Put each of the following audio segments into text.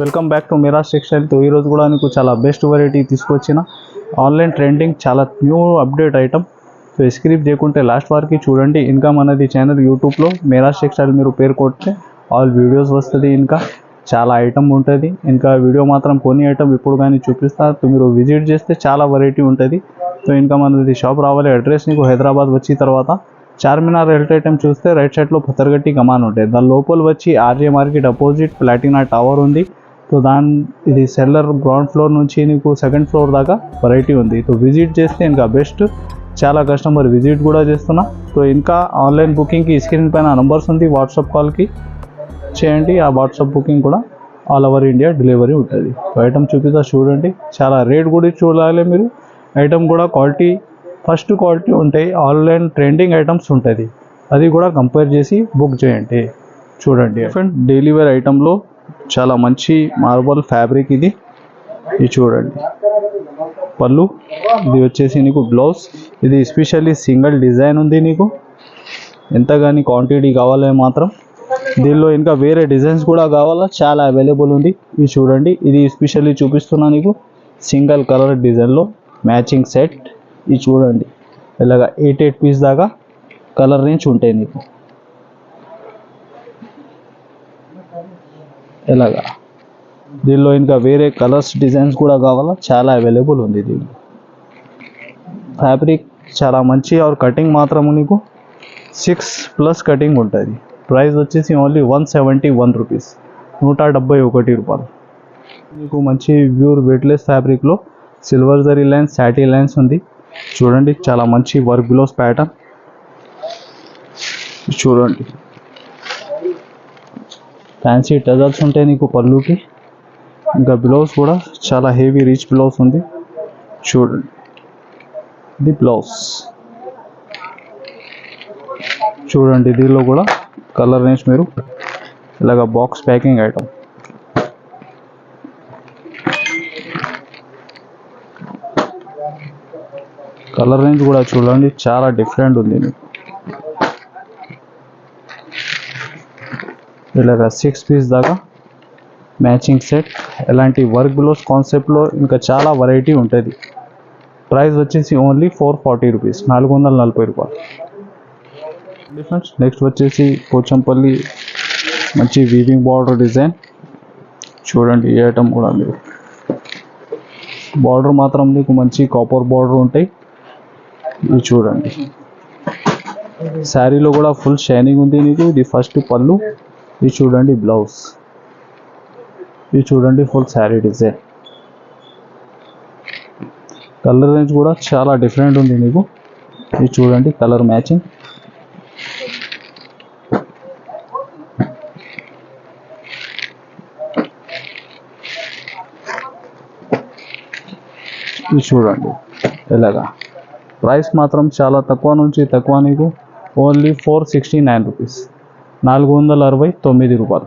Welcome back to Miraj textile. తో ఈరోజు కూడా నీకు చాలా బెస్ట్ వెరైటీ తీసుకొచ్చిన ఆన్లైన్ ట్రెండింగ్ చాలా new update item so skip చేయకుంటే లాస్ట్ వరకు చూడండి. ఇంకా మనది ఛానల్ యూట్యూబ్లో మిరాజ్ టెక్స్టైల్ మీరు పేరు కొడితే ఆల్ వీడియోస్ వస్తుంది ఇంకా. చాలా ఐటమ్ ఉంటుంది. ఇంకా వీడియో మాత్రం కొన్ని ఐటమ్ ఇప్పుడు కానీ చూపిస్తా. మీరు విజిట్ చేస్తే చాలా వెరైటీ ఉంటుంది. సో ఇంకా మనది షాప్ రావాలి. అడ్రస్ నీకు హైదరాబాద్ వచ్చిన తర్వాత చార్మినార్ హెల్త్ ఐటమ్ చూస్తే రైట్ సైడ్లో పత్తరగట్టి కమాన్ ఉంటాయి దాని లోపల వచ్చి Arya market opposite Platina tower ఉంది. సో దాని ఇది సెల్లర్ గ్రౌండ్ ఫ్లోర్ నుంచి నీకు సెకండ్ ఫ్లోర్ దాకా వెరైటీ ఉంది. సో విజిట్ చేస్తే ఇంకా బెస్ట్ చాలా కస్టమర్ విజిట్ కూడా చేస్తున్నా. సో ఇంకా ఆన్లైన్ బుకింగ్కి స్క్రీన్ పైన నంబర్స్ ఉంది. వాట్సాప్ కాల్కి చేయండి. ఆ వాట్సాప్ బుకింగ్ కూడా ఆల్ ఓవర్ ఇండియా డెలివరీ ఉంటుంది. సో ఐటమ్ చూపిస్తా చూడండి. చాలా రేట్ కూడా చూడాలి మీరు. ఐటమ్ కూడా క్వాలిటీ ఫస్ట్ క్వాలిటీ ఉంటాయి ఆన్లైన్ ట్రెండింగ్ ఐటమ్స్ ఉంటుంది. అది కూడా కంపేర్ చేసి బుక్ చేయండి. చూడండి. ఫ్రెండ్ డైలీ వేర్ ఐటమ్లో చాలా మంచి మార్బల్ ఫ్యాబ్రిక్ ఇది. ఇది చూడండి. పళ్ళు. ఇది వచ్చేసి నీకు బ్లౌజ్ ఇది ఎస్పెషల్లీ సింగిల్ డిజైన్ ఉంది నీకు. ఎంత కానీ క్వాంటిటీ కావాలి మాత్రం. దీనిలో ఇంకా వేరే డిజైన్స్ కూడా కావాలా? చాలా అవైలబుల్ ఉంది. ఇది చూడండి. ఇది ఎస్పెషల్లీ చూపిస్తున్నా నీకు. సింగిల్ కలర్ డిజైన్లో మ్యాచింగ్ సెట్ ఇది చూడండి. ఇలాగ ఎయిట్ ఎయిట్ పీస్ దాకా కలర్ రేంజ్ ఉంటాయి నీకు. ఇలాగా దీనిలో ఇంకా వేరే కలర్స్ డిజైన్స్ కూడా కావాలా? చాలా అవైలబుల్ ఉంది దీనిలో. ఫ్యాబ్రిక్ చాలా మంచి ఆర్ కటింగ్ మాత్రం నీకు. సిక్స్ ప్లస్ కటింగ్ ఉంటుంది. ప్రైస్ వచ్చేసి only one seventy one rupees నూట డెబ్బై ఒకటి రూపాయలు. మీకు మంచి ప్యూర్ వెయిట్లెస్ ఫ్యాబ్రిక్లో సిల్వర్ జరీ లైన్స్ శాటీ లైన్స్ ఉంది. చూడండి చాలా మంచి వర్క్ బ్లౌజ్ ప్యాటర్న్ చూడండి. ఫ్యాన్సీ టజల్స్ ఉంటాయి నీకు పళ్ళుకి. ఇంకా బ్లౌజ్ కూడా చాలా హెవీ రిచ్ బ్లౌజ్ ఉంది. చూడండి. ఇది బ్లౌజ్ చూడండి దీనిలో కూడా కలర్ రేంజ్ మీరు ఇలాగ box packing item colour range కూడా చూడండి చాలా డిఫరెంట్ ఉంది. మీకు ఇలాగా సిక్స్ పీస్ దాకా మ్యాచింగ్ సెట్ ఎలాంటి వర్క్ బ్లౌజ్ కాన్సెప్ట్లో ఇంకా చాలా వెరైటీ ఉంటుంది. ప్రైస్ వచ్చేసి ఓన్లీ ఫోర్ ఫార్టీ రూపీస్ నాలుగు వందల నలభై రూపాయలు. డిఫరెన్స్ నెక్స్ట్ వచ్చేసి పోచంపల్లి మంచి వీవింగ్ బార్డర్ డిజైన్ చూడండి ఈ ఐటమ్ కూడా మీరు. బార్డర్ మాత్రం మీకు మంచి కాపర్ బార్డర్ ఉంటాయి. ఇవి చూడండి. శారీలో కూడా ఫుల్ షైనింగ్ ఉంది నీకు. ఇది ఫస్ట్ పళ్ళు. ఇది చూడండి బ్లౌజ్. ఇది చూడండి full sari design colour range కూడా చాలా డిఫరెంట్ ఉంది నీకు ఇది చూడండి కలర్ మ్యాచింగ్ ఇది చూడండి ఇలాగా ప్రైస్ మాత్రం చాలా తక్కువ నుంచి తక్కువ నీకు. Only four sixty nine rupees నాలుగు వందల అరవై తొమ్మిది రూపాయలు.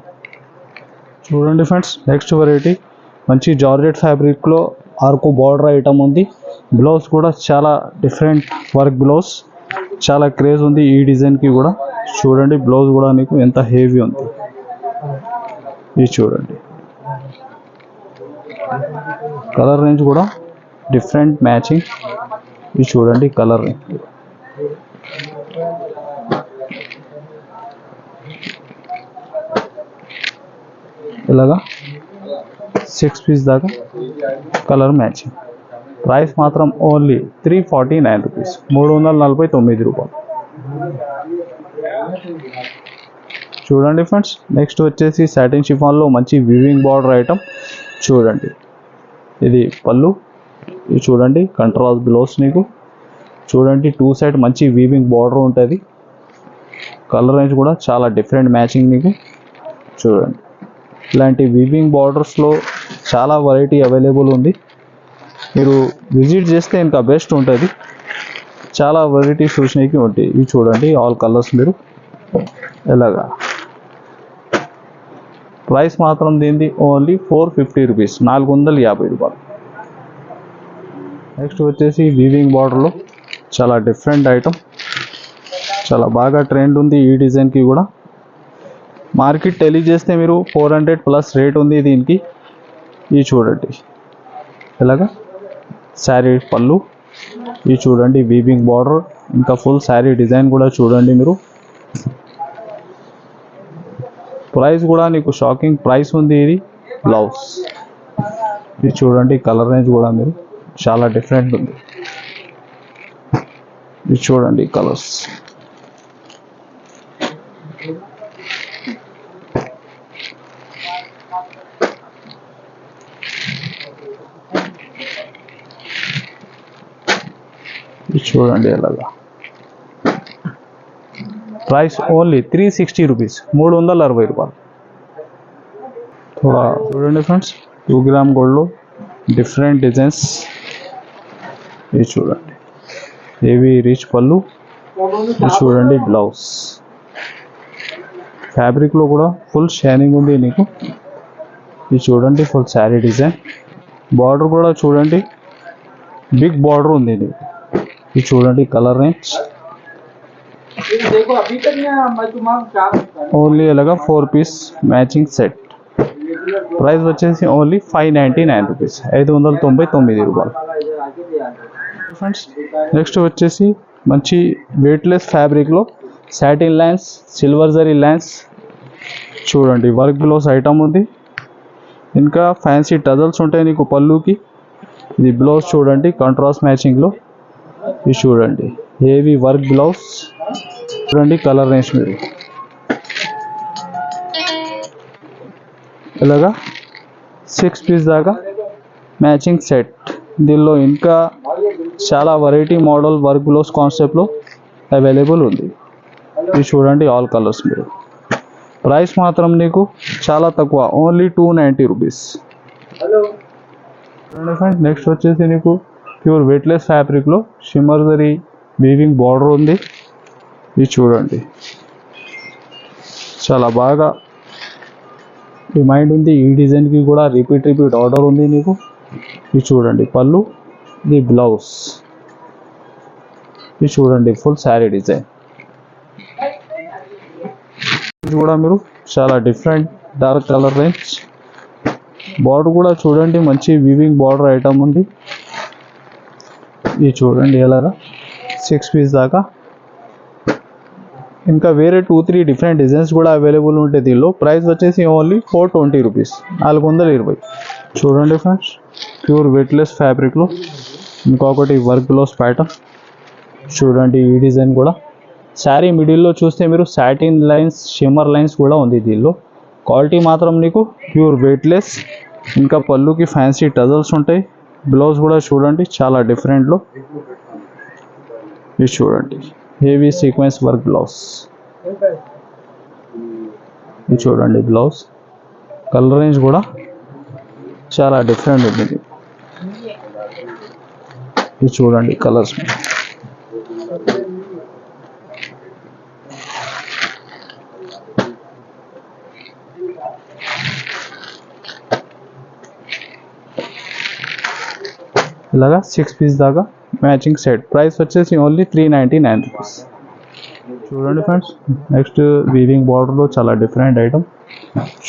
చూడండి ఫ్రెండ్స్ నెక్స్ట్ వెరైటీ మంచి జార్జెట్ ఫ్యాబ్రిక్లో ఆర్కు బార్డర్ ఐటమ్ ఉంది. బ్లౌజ్ కూడా చాలా డిఫరెంట్ వర్క్ బ్లౌజ్ చాలా క్రేజ్ ఉంది ఈ డిజైన్కి కూడా. చూడండి బ్లౌజ్ కూడా నీకు ఎంత హెవీ ఉంది. ఇది చూడండి. కలర్ రేంజ్ కూడా డిఫరెంట్ మ్యాచింగ్ ఇది చూడండి కలర్ రేంజ్ ఇలాగా సిక్స్ పీస్ దాకా కలర్ మ్యాచింగ్ ప్రైస్ మాత్రం only three forty nine rupees మూడు వందల నలభై తొమ్మిది రూపాయలు. చూడండి ఫ్రెండ్స్ నెక్స్ట్ వచ్చేసి సాటిన్ షిఫాన్లో మంచి వివింగ్ బార్డర్ ఐటమ్ చూడండి. ఇది పళ్ళు. ఇది చూడండి కంట్రాస్ బ్లౌజ్ నీకు. చూడండి టూ సైడ్ మంచి వీవింగ్ బార్డర్ ఉంటుంది. కలర్ రేంజ్ కూడా చాలా డిఫరెంట్ మ్యాచింగ్ మీకు చూడండి. ఇలాంటి వీవింగ్ బార్డర్స్లో చాలా వెరైటీ అవైలబుల్ ఉంది. మీరు విజిట్ చేస్తే ఇంకా బెస్ట్ ఉంటుంది. చాలా వెరైటీస్ చూసినవి ఉంటాయి ఇవి చూడండి ఆల్ కలర్స్ మీరు. ఎలాగా? ప్రైస్ మాత్రం దీనిది ఓన్లీ ఫోర్ ఫిఫ్టీ రూపీస్ నాలుగు వందల యాభై రూపాయలు. నెక్స్ట్ వచ్చేసి వీవింగ్ బార్డర్లో చాలా డిఫరెంట్ ఐటమ్ చాలా బాగా ట్రెండ్ ఉంది ఈ డిజైన్కి కూడా. మార్కెట్ టెలి చేస్తే మీరు ఫోర్ హండ్రెడ్ ప్లస్ రేట్ ఉంది దీనికి. ఇది చూడండి. ఎలాగా? శారీ పళ్ళు. ఇది చూడండి వీవింగ్ బార్డర్ ఇంకా ఫుల్ శారీ డిజైన్ కూడా చూడండి మీరు. ప్రైస్ కూడా నీకు షాకింగ్ ప్రైస్ ఉంది ఇది. బ్లౌజ్. ఇది చూడండి కలర్ రేంజ్ కూడా మీరు. చాలా డిఫరెంట్ ఉంది. ఇది చూడండి కలర్స్. చూడండి ఎలాగా price only three sixty rupees మూడు వందల అరవై రూపాయలు. थोड़ा చూడండి ఫ్రెండ్స్ టూ గ్రామ్ గోల్డ్లో డిఫరెంట్ డిజైన్స్ ఇది చూడండి. ఏవి రిచ్ పళ్ళు. ఇది చూడండి బ్లౌజ్ ఫ్యాబ్రిక్లో కూడా ఫుల్ షైనింగ్ ఉంది నీకు. ఇది చూడండి ఫుల్ శారీ డిజైన్ బార్డర్ కూడా చూడండి. బిగ్ బార్డర్ ఉంది నీకు. ఇది చూడండి కలర్ రేంజ్. ఓన్లీ అలాగా four piece matching set. Price వచ్చేసి only five ninety nine rupees. ఐదు వందల తొంభై తొమ్మిది రూపాయలు. ఫ్రెండ్స్ నెక్స్ట్ వచ్చేసి మంచి వెయిట్లెస్ ఫ్యాబ్రిక్లో satin lance silver zari lines చూడండి వర్క్ బ్లౌజ్ ఐటమ్ ఉంది. ఇంకా ఫ్యాన్సీ టజల్స్ ఉంటాయి నీకు పళ్ళుకి. ఇది బ్లౌజ్ చూడండి కంట్రాస్ మ్యాచింగ్లో ఇది చూడండి. హేవీ వర్క్ బ్లౌజ్ చూడండి కలర్ రేంజ్ మీరు. ఇలాగా సిక్స్ పీస్ దాకా మ్యాచింగ్ సెట్ దీనిలో ఇంకా చాలా వెరైటీ మోడల్ వర్క్ బ్లౌజ్ కాన్సెప్ట్లో అవైలబుల్ ఉంది. ఇది చూడండి ఆల్ కలర్స్ మీరు. ప్రైస్ మాత్రం నీకు చాలా తక్కువ. Only two ninety rupees friend next వచ్చేసి నీకు ప్యూర్ వెయిట్లెస్ ఫ్యాబ్రిక్లో షిమ్మర్ జరీ వీవింగ్ బార్డర్ ఉంది. ఇది చూడండి. చాలా బాగా డిమైండ్ ఉంది. ఈ డిజైన్కి కూడా రిపీట్ రిపీట్ ఆర్డర్ ఉంది నీకు. ఇది చూడండి పళ్ళు ఇది బ్లౌజ్ ఇది చూడండి ఫుల్ శారీ డిజైన్ కూడా మీరు చాలా different dark colour range border కూడా చూడండి మంచి వివింగ్ బార్డర్ ఐటమ్ ఉంది. ఇది చూడండి ఎలాగా సిక్స్ పీస్ దాకా. ఇంకా వేరే టూ త్రీ డిఫరెంట్ డిజైన్స్ కూడా అవైలబుల్ ఉంటాయి దీనిలో. ప్రైస్ వచ్చేసి ఓన్లీ ఫోర్ ట్వంటీ రూపీస్ నాలుగు వందల ఇరవై. చూడండి ఫ్రెండ్స్ ప్యూర్ వెయిట్లెస్ ఫ్యాబ్రిక్లో ఇంకొకటి వర్క్ బ్లౌజ్ ప్యాటర్న్ చూడండి ఈ డిజైన్ కూడా. శారీ మిడిల్లో చూస్తే మీరు సాటిన్ లైన్స్ షిమ్మర్ లైన్స్ కూడా ఉంది దీనిలో. క్వాలిటీ మాత్రం నీకు ప్యూర్ వెయిట్లెస్ ఇంకా పళ్ళుకి ఫ్యాన్సీ టజల్స్ ఉంటాయి. బ్లౌజ్ కూడా చూడండి చాలా డిఫరెంట్లో ఇది చూడండి హెవీ సీక్వెన్స్ వర్క్ బ్లౌజ్ ఇది చూడండి బ్లౌజ్ కలర్ రేంజ్ కూడా చాలా డిఫరెంట్ ఉంటుంది ఇది. చూడండి కలర్స్ ఇలాగా సిక్స్ పీస్ దాకా మ్యాచింగ్ సెట్ ప్రైస్ వచ్చేసి only three ninety nine rupees చూడండి ఫ్రెండ్స్ నెక్స్ట్ వీవింగ్ బార్డర్లో చాలా డిఫరెంట్ ఐటమ్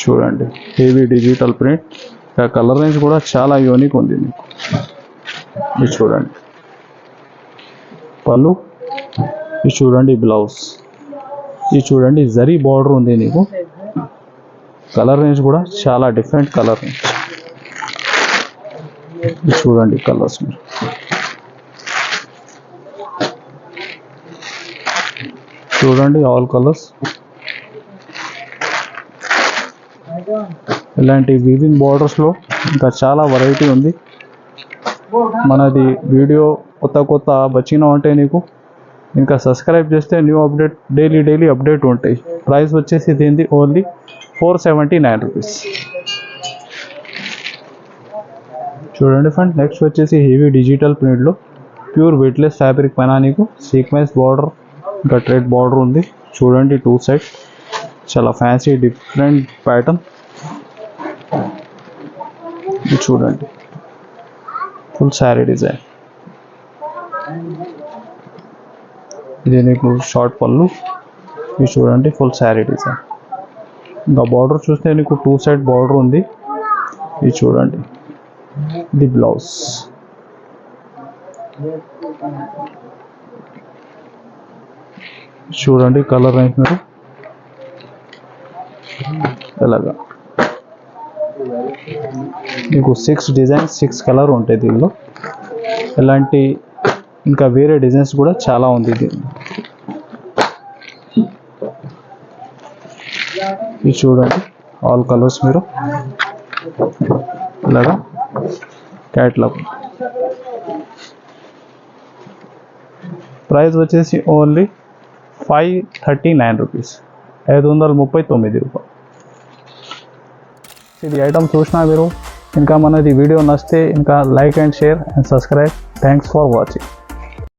చూడండి హెవీ డిజిటల్ ప్రింట్ ఇంకా కలర్ రేంజ్ కూడా చాలా యూనిక్ ఉంది మీకు. ఇది చూడండి. పళ్ళు. ఇది చూడండి బ్లౌజ్ ఇది చూడండి జరీ బార్డర్ ఉంది నీకు. కలర్ రేంజ్ కూడా చాలా డిఫరెంట్ కలర్ రేంజ్ చూడండి కలర్స్. మీరు చూడండి ఆల్ కలర్స్. ఇలాంటి వీవింగ్ బార్డర్స్లో ఇంకా చాలా వెరైటీ ఉంది. మనది వీడియో కొత్త కొత్త వచ్చినా ఉంటే నీకు. ఇంకా సబ్స్క్రైబ్ చేస్తే new update daily daily update ఉంటాయి. ప్రైస్ వచ్చేసి దీనిది only four seventy nine rupees చూడండి ఫ్రెండ్ నెక్స్ట్ వచ్చేసి హెవీ డిజిటల్ ప్రింట్లో ప్యూర్ వెయిట్లెస్ ఫ్యాబ్రిక్ పైన నీకు సీక్వెన్స్ బార్డర్ ఇంకా ట్రేడ్ బార్డర్ ఉంది. చూడండి టూ సైడ్ చాలా ఫ్యాన్సీ డిఫరెంట్ ప్యాటర్న్ ఇది చూడండి. ఫుల్ శారీ డిజైన్ ఇది నీకు షార్ట్ పళ్ళు. ఇది చూడండి ఫుల్ శారీ డిజైన్ ఇంకా బార్డర్ చూస్తే నీకు టూ సైడ్ బార్డర్ ఉంది. ఇది చూడండి. The blouse. చూడండి కలర్ రేంజ్ మీరు? ఎలాగా? మీకు సిక్స్ డిజైన్స్ సిక్స్ కలర్ ఉంటాయి దీనిలో. ఇలాంటి ఇంకా వేరే డిజైన్స్ కూడా చాలా ఉంది దీనిలో ఇది చూడండి ఆల్ కలర్స్ మీరు. ఇలాగా క్యాట్లాగ్ ప్రైస్ వచ్చేసి only five thirty nine rupees ఐదు వందల ముప్పై తొమ్మిది రూపాయలు. ఇది ఐటమ్ చూసినా మీరు ఇంకా మనది వీడియో నచ్చితే ఇంకా like and share and subscribe thanks for watching